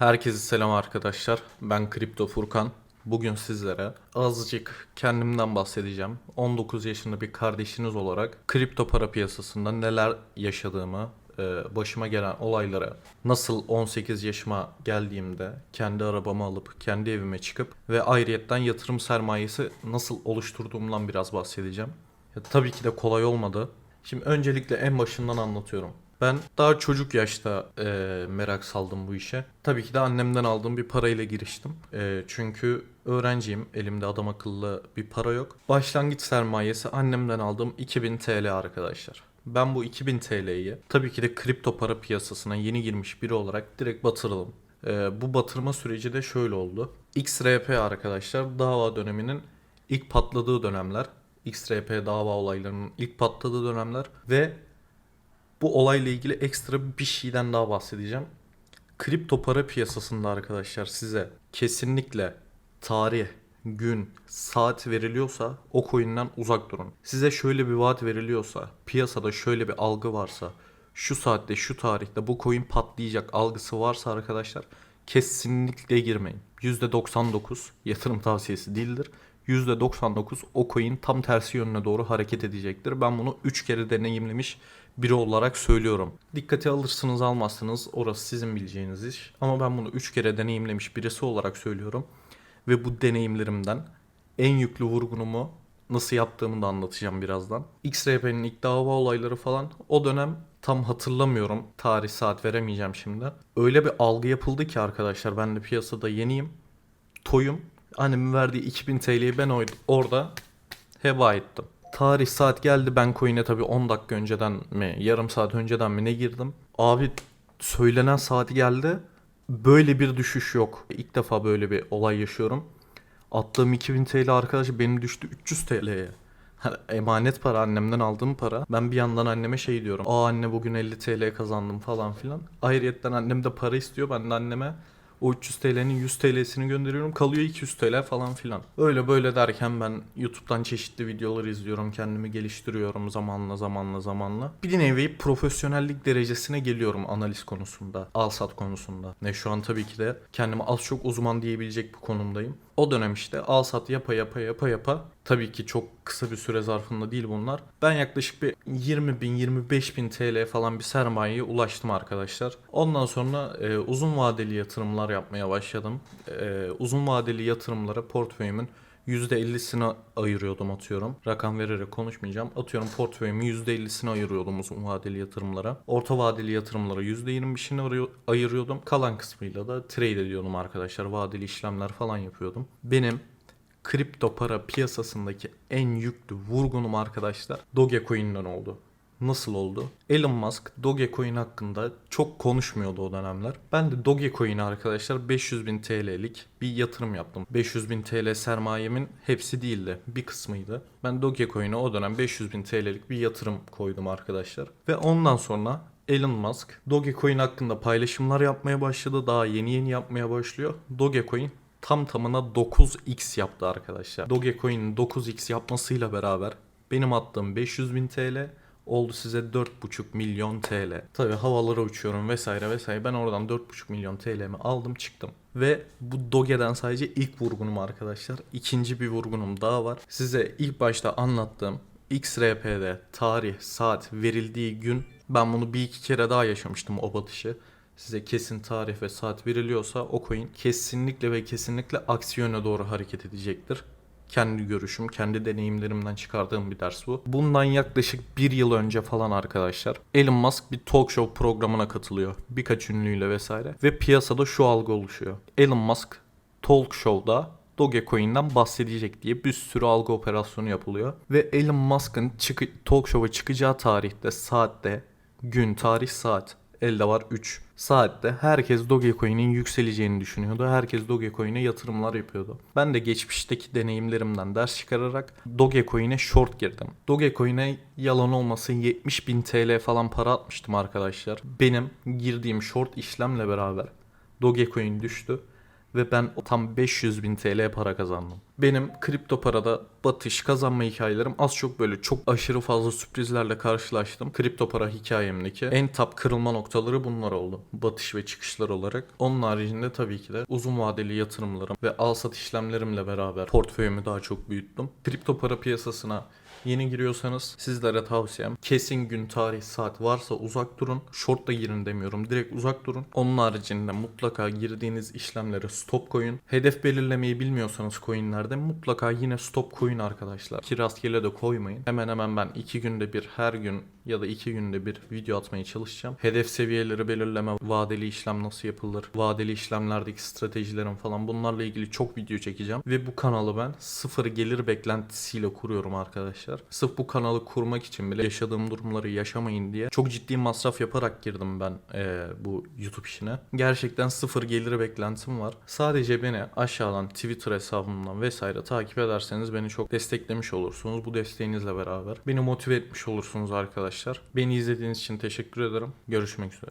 Herkese selam arkadaşlar. Ben Kripto Furkan. Bugün sizlere azıcık kendimden bahsedeceğim. 19 yaşında bir kardeşiniz olarak kripto para piyasasında neler yaşadığımı, e, başıma gelen olaylara, nasıl 18 yaşıma geldiğimde kendi arabamı alıp kendi evime çıkıp ve ayrıyetten yatırım sermayesi nasıl oluşturduğumdan biraz bahsedeceğim. Ya, tabii ki de kolay olmadı. Şimdi öncelikle en başından anlatıyorum. Ben daha çocuk yaşta e, merak saldım bu işe. Tabii ki de annemden aldığım bir parayla giriştim. E, çünkü öğrenciyim, elimde adam akıllı bir para yok. Başlangıç sermayesi annemden aldığım 2000 TL arkadaşlar. Ben bu 2000 TL'yi tabii ki de kripto para piyasasına yeni girmiş biri olarak direkt batırdım. E, bu batırma süreci de şöyle oldu. XRP arkadaşlar dava döneminin ilk patladığı dönemler. XRP dava olaylarının ilk patladığı dönemler ve bu olayla ilgili ekstra bir şeyden daha bahsedeceğim. Kripto para piyasasında arkadaşlar size kesinlikle tarih, gün, saat veriliyorsa o coin'den uzak durun. Size şöyle bir vaat veriliyorsa, piyasada şöyle bir algı varsa, şu saatte, şu tarihte bu coin patlayacak algısı varsa arkadaşlar kesinlikle girmeyin. %99 yatırım tavsiyesi değildir. %99 o coin tam tersi yönüne doğru hareket edecektir. Ben bunu 3 kere deneyimlemiş biri olarak söylüyorum. Dikkate alırsınız almazsınız orası sizin bileceğiniz iş. Ama ben bunu 3 kere deneyimlemiş birisi olarak söylüyorum. Ve bu deneyimlerimden en yüklü vurgunumu nasıl yaptığımı da anlatacağım birazdan. XRP'nin ilk dava olayları falan o dönem tam hatırlamıyorum. Tarih saat veremeyeceğim şimdi. Öyle bir algı yapıldı ki arkadaşlar ben de piyasada yeniyim. Toyum. Annemin verdiği 2000 TL'yi ben orada heba ettim. Tarih saat geldi ben coin'e tabii 10 dakika önceden mi yarım saat önceden mi ne girdim. Abi söylenen saati geldi. Böyle bir düşüş yok. İlk defa böyle bir olay yaşıyorum. Attığım 2000 TL arkadaş benim düştü 300 TL'ye. Hani emanet para annemden aldığım para. Ben bir yandan anneme şey diyorum. Aa anne bugün 50 TL kazandım falan filan. Ayrıyetten annem de para istiyor. Ben de anneme o 300 TL'nin 100 TL'sini gönderiyorum. Kalıyor 200 TL falan filan. Öyle böyle derken ben YouTube'dan çeşitli videolar izliyorum. Kendimi geliştiriyorum zamanla zamanla zamanla. Bir nevi profesyonellik derecesine geliyorum analiz konusunda. Al sat konusunda. Ne şu an tabii ki de kendimi az çok uzman diyebilecek bir konumdayım. O dönem işte al sat yapa yapa yapa yapa tabii ki çok kısa bir süre zarfında değil bunlar. Ben yaklaşık bir 20 bin 25 bin TL falan bir sermayeye ulaştım arkadaşlar. Ondan sonra e, uzun vadeli yatırımlar yapmaya başladım. E, uzun vadeli yatırımlara portföyümün %50'sini ayırıyordum atıyorum. Rakam vererek konuşmayacağım. Atıyorum portföyümün %50'sini ayırıyordum uzun vadeli yatırımlara. Orta vadeli yatırımlara %25'ini arıyor- ayırıyordum. Kalan kısmıyla da trade ediyordum arkadaşlar. Vadeli işlemler falan yapıyordum. Benim kripto para piyasasındaki en yüklü vurgunum arkadaşlar Dogecoin'den oldu. Nasıl oldu? Elon Musk Dogecoin hakkında çok konuşmuyordu o dönemler. Ben de Dogecoin'e arkadaşlar 500 bin TL'lik bir yatırım yaptım. 500 bin TL sermayemin hepsi değildi. Bir kısmıydı. Ben Dogecoin'e o dönem 500 bin TL'lik bir yatırım koydum arkadaşlar. Ve ondan sonra Elon Musk Dogecoin hakkında paylaşımlar yapmaya başladı. Daha yeni yeni yapmaya başlıyor. Dogecoin tam tamına 9x yaptı arkadaşlar. Dogecoin'in 9x yapmasıyla beraber benim attığım 500 bin TL oldu size 4,5 milyon TL. Tabi havalara uçuyorum vesaire vesaire. Ben oradan 4,5 milyon TL'mi aldım çıktım. Ve bu Doge'den sadece ilk vurgunum arkadaşlar. İkinci bir vurgunum daha var. Size ilk başta anlattığım XRP'de tarih, saat verildiği gün ben bunu bir iki kere daha yaşamıştım o batışı size kesin tarih ve saat veriliyorsa o coin kesinlikle ve kesinlikle aksi yöne doğru hareket edecektir. Kendi görüşüm, kendi deneyimlerimden çıkardığım bir ders bu. Bundan yaklaşık bir yıl önce falan arkadaşlar Elon Musk bir talk show programına katılıyor. Birkaç ünlüyle vesaire. Ve piyasada şu algı oluşuyor. Elon Musk talk show'da Dogecoin'den bahsedecek diye bir sürü algı operasyonu yapılıyor. Ve Elon Musk'ın çıkı, talk show'a çıkacağı tarihte, saatte, gün, tarih, saat elde var 3. Saatte herkes Dogecoin'in yükseleceğini düşünüyordu. Herkes Dogecoin'e yatırımlar yapıyordu. Ben de geçmişteki deneyimlerimden ders çıkararak Dogecoin'e short girdim. Dogecoin'e yalan olmasın 70 bin TL falan para atmıştım arkadaşlar. Benim girdiğim short işlemle beraber Dogecoin düştü ve ben tam 500 bin TL para kazandım. Benim kripto parada batış kazanma hikayelerim az çok böyle çok aşırı fazla sürprizlerle karşılaştım. Kripto para hikayemdeki en top kırılma noktaları bunlar oldu. Batış ve çıkışlar olarak. Onun haricinde tabii ki de uzun vadeli yatırımlarım ve al sat işlemlerimle beraber portföyümü daha çok büyüttüm. Kripto para piyasasına Yeni giriyorsanız sizlere tavsiyem kesin gün, tarih, saat varsa uzak durun. Short da girin demiyorum. Direkt uzak durun. Onun haricinde mutlaka girdiğiniz işlemlere stop koyun. Hedef belirlemeyi bilmiyorsanız coinlerde mutlaka yine stop koyun arkadaşlar. Ki rastgele de koymayın. Hemen hemen ben iki günde bir her gün ya da iki günde bir video atmaya çalışacağım. Hedef seviyeleri belirleme, vadeli işlem nasıl yapılır, vadeli işlemlerdeki stratejilerim falan bunlarla ilgili çok video çekeceğim. Ve bu kanalı ben sıfır gelir beklentisiyle kuruyorum arkadaşlar. Sırf bu kanalı kurmak için bile yaşadığım durumları yaşamayın diye çok ciddi masraf yaparak girdim ben eee, bu YouTube işine. Gerçekten sıfır gelir beklentim var. Sadece beni aşağıdan Twitter hesabımdan vesaire takip ederseniz beni çok desteklemiş olursunuz. Bu desteğinizle beraber beni motive etmiş olursunuz arkadaşlar. Beni izlediğiniz için teşekkür ederim. Görüşmek üzere.